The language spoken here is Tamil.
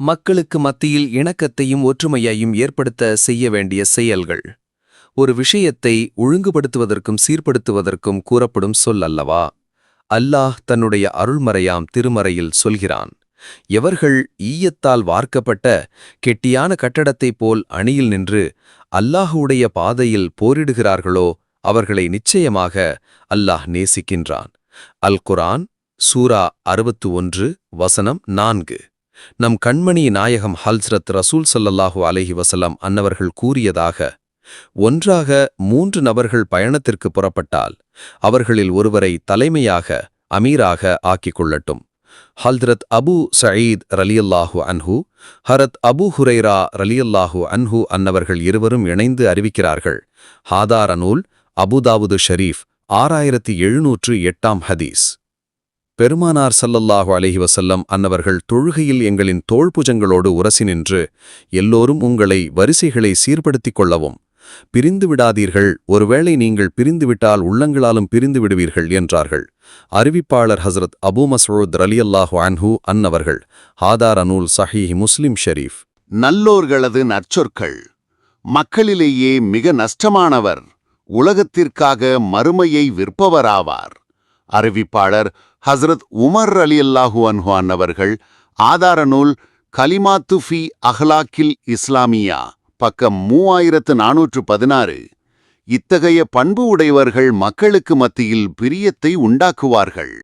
மக்களுக்கு மத்தியில் இணக்கத்தையும் ஒற்றுமையையும் ஏற்படுத்த செய்ய வேண்டிய செயல்கள். ஒரு விஷயத்தை ஒழுங்குபடுத்துவதற்கும் சீர்படுத்துவதற்கும் கூறப்படும் சொல் அல்லவா? அல்லாஹ் தன்னுடைய அருள்மறையாம் திருமறையில் சொல்கிறான் எவர்கள் ஈயத்தால் வார்க்கப்பட்ட கெட்டியான கட்டடத்தைப் போல் அணியில் நின்று அல்லாஹுடைய பாதையில் போரிடுகிறார்களோ அவர்களை நிச்சயமாக அல்லாஹ் நேசிக்கின்றான். அல் குரான் சூரா அறுபத்து ஒன்று வசனம் நான்கு. நம் கண்மணி நாயகம் ஹல்ஸ்ரத் ரசூல் சல்லல்லாஹு அலஹி வசலம் அன்னவர்கள் கூறியதாக ஒன்றாக மூன்று நபர்கள் பயணத்திற்கு புறப்பட்டால் அவர்களில் ஒருவரை தலைமையாக அமீராக ஆக்கிக் கொள்ளட்டும் ஹல்ரத் அபு சயீத் ரலியல்லாஹு அன்ஹு ஹரத் அபு ஹுரைரா ரலியல்லாஹு அன்ஹு அன்னவர்கள் இருவரும் இணைந்து அறிவிக்கிறார்கள். ஹாதார நூல் அபுதாவுது ஷரீஃப் ஆறாயிரத்தி எழுநூற்று எட்டாம் ஹதீஸ். பெருமானார் சல்லல்லாஹு அலைஹி வசல்லம் அன்னவர்கள் தொழுகையில் எங்களின் தோள்புஜங்களோடு உரசி நின்று எல்லோரும் உங்களை வரிசைகளை சீர்படுத்திக் கொள்ளவும். பிரிந்து விடாதீர்கள் ஒருவேளை நீங்கள் பிரிந்துவிட்டால் உள்ளங்களாலும் பிரிந்து விடுவீர்கள் என்றார்கள். அறிவிப்பாளர் ஹசரத் அபூ ரலி ரலியல்லாஹு அன்ஹு அன்னவர்கள் ஆதார் அனூல் சஹீஹ் முஸ்லிம் ஷெரீஃப். நல்லோர்களது நற்சொற்கள். மக்களிலேயே மிக நஷ்டமானவர் உலகத்திற்காக மறுமையை விற்பவராவார். அறிவிப்பாளர் ஹஸ்ரத் உமர் அலி அலியல்லாஹு அன்ஹான் அவர்கள் ஆதார நூல் கலிமாத்து ஃபி அஹ்லாக்கில் இஸ்லாமியா பக்கம் மூவாயிரத்து நானூற்று பதினாறு. இத்தகைய பண்பு உடையவர்கள் மக்களுக்கு மத்தியில் பிரியத்தை உண்டாக்குவார்கள்.